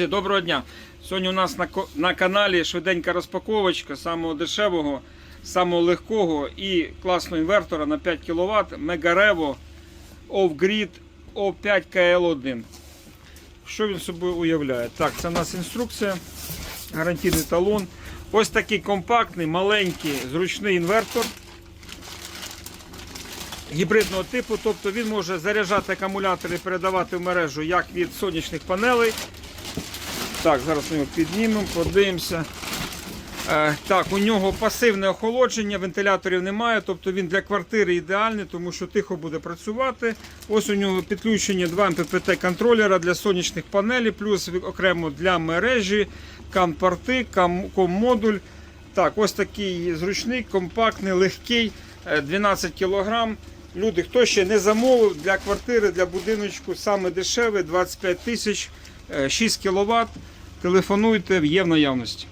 Друзі, Доброго дня! Сьогодні у нас на, на каналі швиденька розпаковочка самого дешевого, самого легкого і класного інвертора на 5 кВт Megarevo Off-Grid O5 KL1. Що він собою уявляє? Так, це у нас інструкція, гарантійний талон. Ось такий компактний, маленький, зручний інвертор гібридного типу, тобто він може заряджати акумулятори і передавати в мережу як від сонячних панелей. Так, зараз ми його піднімемо, подивимося. Е, так, у нього пасивне охолодження, вентиляторів немає, тобто він для квартири ідеальний, тому що тихо буде працювати. Ось у нього підключені два МППТ контролера для сонячних панелей, плюс окремо для мережі, кам-порти, кам- ком-модуль. Так, ось такий зручний, компактний, легкий, е, 12 кг. Люди, хто ще не замовив для квартири, для будиночку, саме дешевий, 25 тисяч, е, 6 кВт. Телефонуйте, є в наявності.